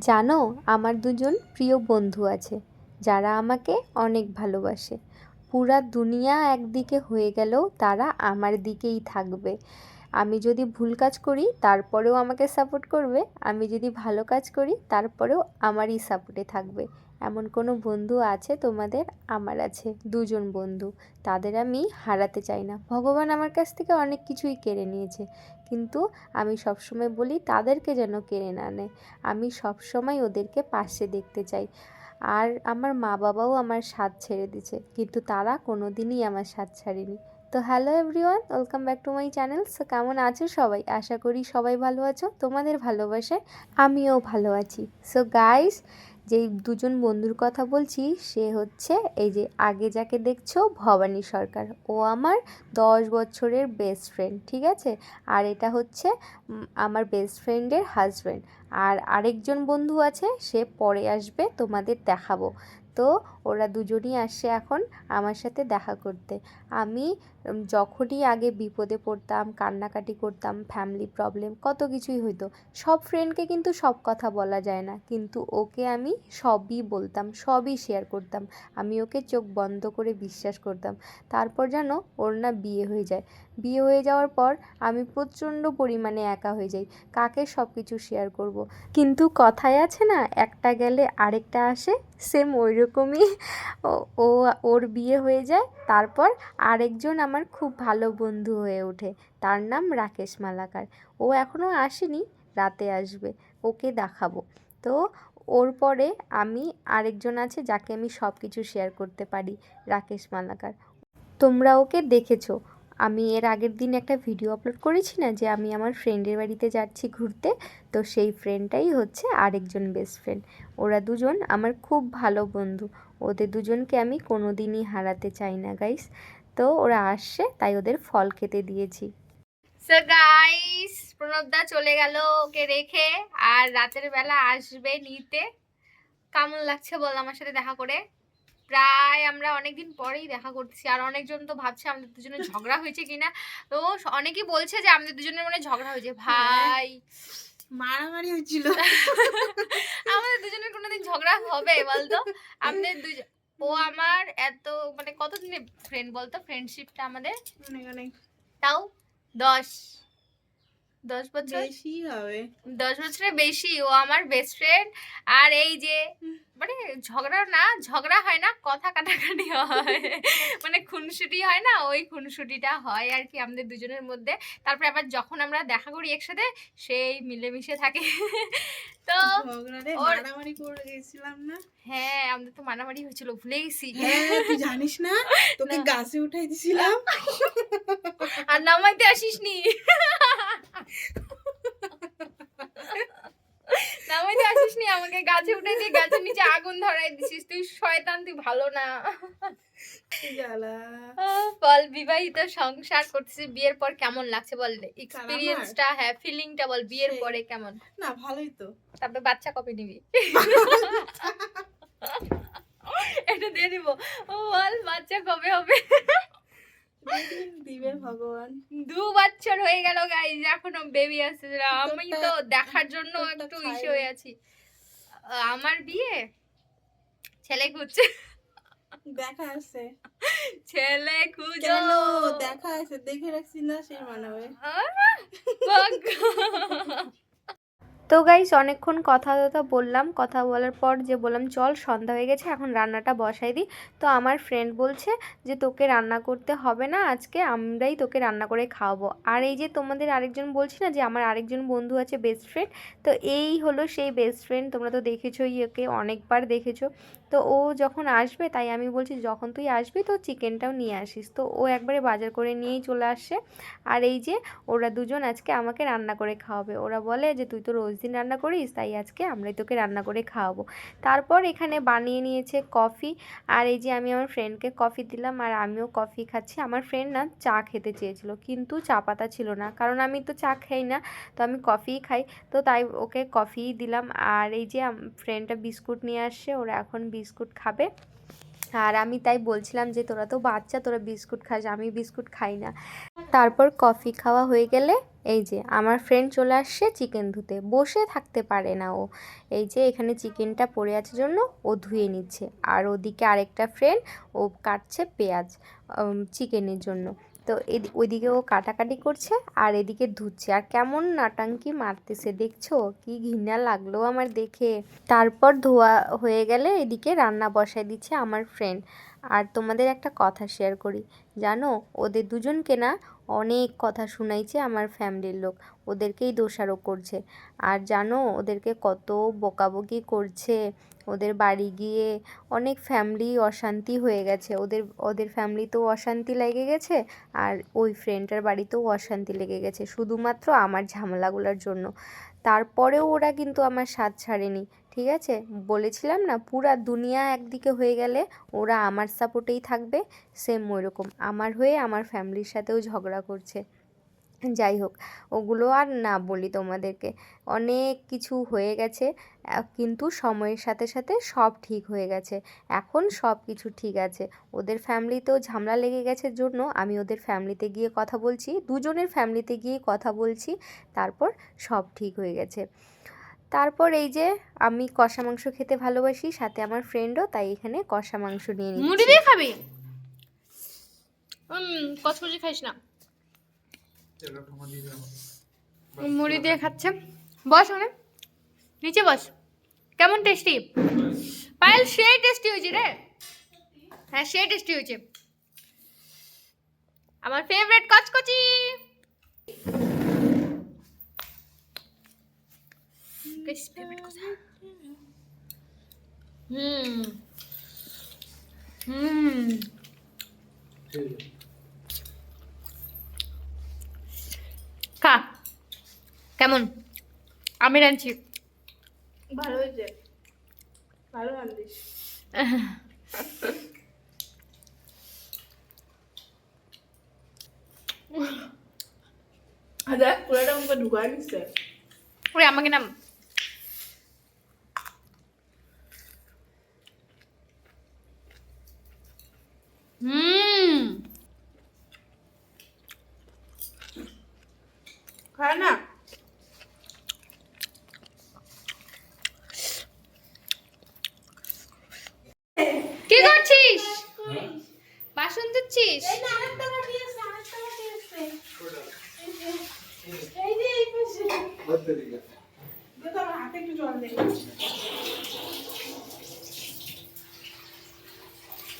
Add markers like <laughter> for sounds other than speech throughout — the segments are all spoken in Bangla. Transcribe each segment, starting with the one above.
জানো, আমার দুজন প্রিয় বন্ধু আছে, যারা আমাকে অনেক ভালোবাসে। পুরা দুনিয়া একদিকে হয়ে গেলেও তারা আমার দিকেই থাকবে। আমি যদি ভুল কাজ করি, তারপরেও আমাকে সাপোর্ট করবে। আমি যদি ভালো কাজ করি, তারপরেও আমারই সাপোর্টে থাকবে। এমন কোনো বন্ধু আছে তোমাদের? আমার আছে, দুজন বন্ধু। তাদের আমি হারাতে চাই না। ভগবান আমার কাছ থেকে অনেক কিছুই কেড়ে নিয়েছে। কিন্তু আমি সবসময় বলি, তাদেরকে যেন কেড়ে না নেয়। আমি সবসময় ওদেরকে পাশে দেখতে চাই। আর আমার মা বাবাও আমার সাথ ছেড়ে দিছে কিন্তু তারা কোনো দিনই আমার সাথ ছাড়েনি। তো hello everyone welcome back to my channel so কেমন আছো সবাই? আশা করি সবাই ভালো আছো। তোমাদের ভালোবাসায় আমিও ভালো আছি। সো গাইস যেই দুজন বন্ধুর কথা বলছি, সে হচ্ছে এই যে আগে যাকে দেখছ, ভবানী সরকার। ও আমার দশ বছরের বেস্ট ফ্রেন্ড ঠিক আছে? আর এটা হচ্ছে আমার বেস্ট ফ্রেন্ডের হাজব্যান্ড আর আরেকজন বন্ধু আছে, সে পরে আসবে তোমাদের দেখাবো। তো ওরা দুজনই আসছে এখন আমার সাথে দেখা করতে। আমি যখনই আগে বিপদে পড়তাম, কান্নাকাটি করতাম ফ্যামিলি প্রবলেম কত কিছুই হইতো, সব ফ্রেন্ডকে কিন্তু সব কথা বলা যায় না। কিন্তু ওকে আমি সবই বলতাম, সবই শেয়ার করতাম। আমি ওকে চোখ বন্ধ করে বিশ্বাস করতাম। তারপর যেন ওর না বিয়ে হয়ে যায়। বিয়ে হয়ে যাওয়ার পর আমি প্রচণ্ড পরিমাণে একা হয়ে যাই, কাকে সব কিছু শেয়ার করব। কিন্তু কথায় আছে না, একটা গেলে আরেকটা আসে সেম ওই রকমই ও- ওর বিয়ে হয়ে যায়, তারপর আরেকজন আমার খুব ভালো বন্ধু হয়ে ওঠে, তার নাম রাকেশ মালাকার। ও এখনও আসেনি, রাতে আসবে, ওকে দেখাবো। তো ওর পরে আমি আরেকজন আছে, যাকে আমি সব কিছু শেয়ার করতে পারি, রাকেশ মালাকার। তোমরা ওকে দেখেছ আমি এর আগের দিন একটা ভিডিও আপলোড করেছি না, যে আমি আমার ফ্রেন্ডের বাড়িতে যাচ্ছি ঘুরতে, তো সেই ফ্রেন্ডটাই হচ্ছে আরেকজন বেস্ট ফ্রেন্ড ওরা দুজন আমার খুব ভালো বন্ধু। ওদের দুজনকে আমি কোনো দিনই হারাতে চাই না গাইস তো ওরা আসছে, তাই ওদের ফল খেতে দিয়েছি। গাইস প্রণবদা চলে গেল ওকে রেখে, আর রাতের বেলা আসবে নিতে। কেমন লাগছে বল আমার সাথে দেখা করে? প্রায় আমরা অনেকদিন পরেই দেখা করছি। আর অনেকজন তো ভাবছে আমাদের দুজনের <laughs> ঝগড়া হয়েছে কিনা। তো অনেকেই বলছে যে আমাদের দুজনের মনে ঝগড়া হয়েছে। ভাই। মারামারি হচ্ছিল <laughs> আমাদের দুজনের কোনোদিন ঝগড়া হবে বলতো? আমাদের দুজন ও আমার এত মানে কতদিনের ফ্রেন্ড বলতো? ফ্রেন্ডশিপটা আমাদের? অনেক অনেক। তাও দশ। দশ বছর? বেশি হবে। দশ বছরের বেশি? ও আমার বেস্ট ফ্রেন্ড আর এই যে মানে ঝগড়া না ঝগড়া হয় না কথা কাটাকাটি হয়। মানে খুনসুটি হয় না ওই খুনসুটিটা হয় আর কি আমাদের দুজনের মধ্যে। তারপরে আবার যখন আমরা দেখা করি একসাথে সেই মিলেমিশে থাকে। তো মারামারি করে গেছিলাম না? হ্যাঁ আমাদের তো মারামারি হয়েছিল ভুলে গেছি। হ্যাঁ তুই জানিস না? <laughs> তোকে। গাছে উঠাই দিছিলাম। আর নামাইতে আসিস নি <laughs> নামাইতে আসিস নি আমাকে গাছে উঠে দিয়ে গাছের নিচে আগুন ধরাই দিছিস। তুই শয়তান তুই ভালো না। বল বিবাহিত সংসার করতেছিস বিয়ের পর কেমন লাগছে বল? এক্সপিরিয়েন্সটা হ্যাঁ ফিলিংটা বল বিয়ের পরে কেমন? না ভালোই তো। তারপরে বাচ্চা কবে নিবি? এটা দিয়ে দিব। ও বল বাচ্চা কবে হবে? দিবে ভগবান। দু বছর হয়ে গেল গাইজ এখনও বেবি আসছে না। আমি তো দেখার জন্য একটু ইসে হয়ে আছি। আমার বিয়ে? ছেলে খুঁজছে। দেখা আছে। ছেলে খুঁজো। দেখা আছে দেখে রাখছি না সেই মানাবে। তো গাইস অনেকক্ষণ কথা কথা বললাম, কথা বলার পর যে বললাম, চল, সন্ধ্যা হয়ে গেছে, এখন রান্নাটা বসাই দিই। তো আমার ফ্রেন্ড বলছে যে, তোকে রান্না করতে হবে না, আজকে আমরাই তোকে রান্না করে খাওয়াবো। আর এই যে তোমাদের আরেকজন বলছি না, যে আমার আরেকজন বন্ধু আছে বেস্ট ফ্রেন্ড তো এই হলো সেই বেস্ট ফ্রেন্ড তোমরা তো দেখেছোই ওকে, অনেকবার দেখেছ। তো ও যখন আসবে, তাই আমি বলছি, যখন তুই আসবি তো চিকেনটাও নিয়ে আসিস। তো ও একবারে বাজার করে নিয়েই চলে আসছে আর এই যে, ওরা দুজন আজকে আমাকে রান্না করে খাওয়াবে। ওরা বলে যে, তুই তো রোজ দিন রান্না করিস, তাই আজকে আমরাই তোকে রান্না করে খাওয়াবো। তারপর এখানে বানিয়ে নিয়েছে কফি। আর এই যে, আমি আমার ফ্রেন্ডকে কফি দিলাম, আর আমিও কফি খাচ্ছি। আমার ফ্রেন্ড না, চা খেতে চেয়েছিল, কিন্তু চা পাতা ছিল না। কারণ আমি তো চা খাই না, তো আমি কফিই খাই। তো তাই ওকে কফিই দিলাম। আর এই যে ফ্রেন্ডটা বিস্কুট নিয়ে আসছে ওরা এখন বিস্কুট খাবে। আর আমি তাই বলছিলাম যে, তোরা তো বাচ্চা, তোরা বিস্কুট খাস, আমি বিস্কুট খাই না। তারপর কফি খাওয়া হয়ে গেলে এই যে, আমার ফ্রেন্ড চলে আসছে চিকেন ধুতে। বসে থাকতে পারে না ও। এই যে, এখানে চিকেনটা পড়ে আছে জন্য ও ধুয়ে নিচ্ছে। আর ওদিকে আরেকটা ফ্রেন্ড ও কাটছে পেঁয়াজ চিকেনের জন্য। তো ওইদিকে ও কাটাকাটি করছে আর এদিকে ধুচ্ছে। আর কেমন নাটাঙ্কি মারতেছে, দেখছ? কি ঘৃণা লাগল আমার দেখে। তারপর ধোয়া হয়ে গেলে এদিকে রান্না বসায় দিচ্ছে আমার ফ্রেন্ড আর তোমাদের একটা কথা শেয়ার করি। জানো, ওদের দুজনকে না অনেক কথা শুনাইছে আমার ফ্যামিলির লোক। ওদেরকেই দোষারোপ করছে। আর জানো, ওদেরকে কত বকাবকি করছে। ওদের বাড়ি গিয়ে অনেক ফ্যামিলি অশান্তি হয়ে গেছে। ওদের ওদের ফ্যামিলিতেও অশান্তি লেগে গেছে আর ওই ফ্রেন্ডটার বাড়িতেও অশান্তি লেগে গেছে। শুধুমাত্র আমার ঝামেলাগুলোর জন্য। তারপরেও ওরা কিন্তু আমার সাথ ছাড়েনি। ঠিক আছে? বলেছিলাম না, পুরা দুনিয়া একদিকে হয়ে গেলে ওরা আমার সাপোর্টেই থাকবে সেম ওই রকম আমার হয়ে আমার ফ্যামিলির সাথেও ঝগড়া করছে। যাই হোক, ওগুলো আর না বলি তোমাদেরকে। অনেক কিছু হয়ে গেছে কিন্তু সময়ের সাথে সাথে সব ঠিক হয়ে গেছে। এখন সব কিছু ঠিক আছে। ওদের ফ্যামিলিতেও ঝামেলা লেগে গেছে জন্য আমি ওদের ফ্যামিলিতে গিয়ে কথা বলছি, দুজনের ফ্যামিলিতে গিয়ে কথা বলছি, তারপর সব ঠিক হয়ে গেছে। তারপর এই যে আমি কষা মাংস খেতে ভালোবাসি, সাথে আমার ফ্রেন্ডও তাই এখানে কষা মাংস নিয়ে মুড়ি দিয়ে খাবি? হুম কচকচি খাইস না। মুড়ি দিয়ে খাচ্ছে। বস ওখানে। নিচে বস। কেমন টেস্টি পায়েল, সে টেস্টি হয়েছে রে। হ্যাঁ সে টেস্টি হয়েছে। আমার ফেভারিট কচকচি। বেশ favorite কথা। হুম হুম খা কেমন আমি রাঁধছি ভালো হয়েছে ভালো রান্ধিস আর দেখ পুরোটা মুখে ঢুকায় নিচ্ছে ওরে আমাকে নাম হুম খায় না? কি করছিস? বাসন ধুচ্ছিস? হাতে একটু জল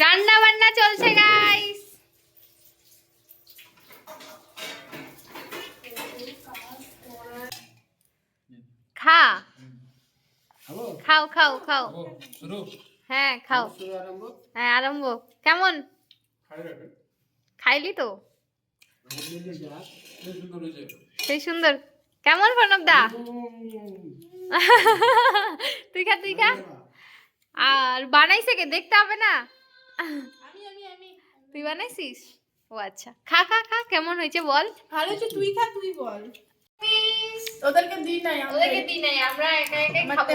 রান্না বান্না চলছে গাইস খা খাও খাও খাও। হ্যাঁ খাও। হ্যাঁ আরম্ভ। কেমন? খাইলি তো? সেই সুন্দর। কেমন প্রণব দা? তুই খা তুই খা। আর বানাইছে কে? দেখতে হবে না? আমি আমি আমি। তুই বানাইছিস? ও আচ্ছা। খা খা খা কেমন হয়েছে বল। ভালো হয়েছে তুই খা তুই বল। ওদেরকে দি নাই ওদেরকে দিই নাই আমরা একা একাই খাব।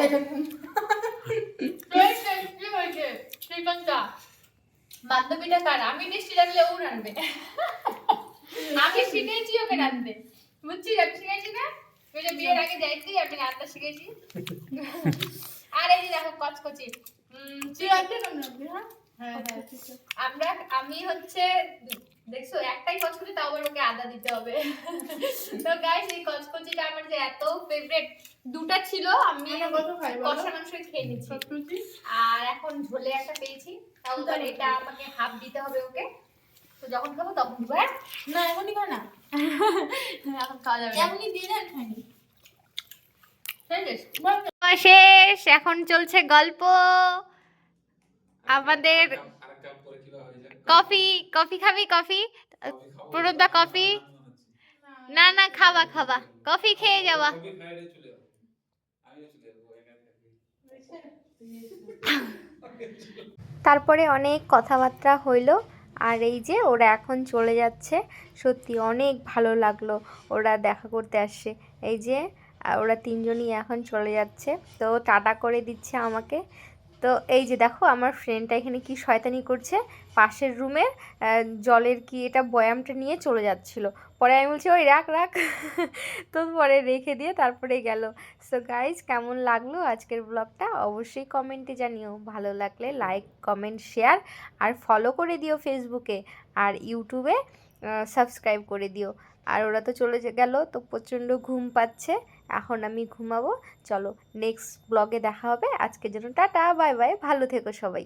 হয়েছে বান্ধবীটা কার? আমি টেস্টি লাগলে ও রান্নবে আমি শিখেছি ওকে রাঁধতে। বুঝছিস? আমি শিখেছি না? ওই যে বিয়ের আগে যাইতি আমি রান্না শিখেছি। আর এই যে দেখো কচকচি। রাখবি হ্যাঁ? হ্যাঁ হ্যাঁ। আমরা আমি হচ্ছে দেখছ একটাই কচকচি তাও আবার ওকে আদা দিতে হবে। তো গাইস এই কচকচিটা আমার যে এত ফেভারিট দুটা ছিল আমি? কষা মাংস খেয়ে নিচ্ছি। আর এখন ঝোলে একটা পেয়েছি তাও তো এটা আমাকে হাফ দিতে হবে ওকে। তো যখন খাব তখন দিব হ্যাঁ? না এমনই খা না। এখন খাওয়া যাবে। দিয়ে দেন শেষ? শেষ এখন চলছে গল্প। আমাদের কফি কফি খাবি কফি? প্রণবদা কফি? না না খাবা খাবা। কফি খেয়ে যাবা তারপরে অনেক কথাবার্তা হইল, আর এই যে ওরা এখন চলে যাচ্ছে, সত্যি অনেক ভালো লাগল ওরা দেখা করতে আসছে। এই যে ওরা তিনজনই এখন চলে যাচ্ছে, তো টাটা করে দিচ্ছে আমাকে। তো এই যে দেখো আমার ফ্রেন্ডটা এখানে কি শয়তানি করছে? পাশের রুমের জলের কি এটা বয়ামটা নিয়ে চলে যাচ্ছিল। পরে আমি বলছি, ওই রাখ রাখ। <laughs> তো পরে রেখে দিয়ে তারপরে গেল। সো গাইজ কেমন লাগল আজকের ব্লগটা অবশ্যই কমেন্টে জানিও। ভালো লাগলে লাইক কমেন্ট শেয়ার আর ফলো করে দিও ফেসবুকে আর ইউটিউবে সাবস্ক্রাইব করে দিও। আর ওরা তো চলে গেল, তো প্রচণ্ড ঘুম পাচ্ছে। এখন আমি ঘুমাবো। চলো নেক্সট ব্লগে দেখা হবে। আজকের জন্য টাটা বাই বাই ভালো থেকো সবাই।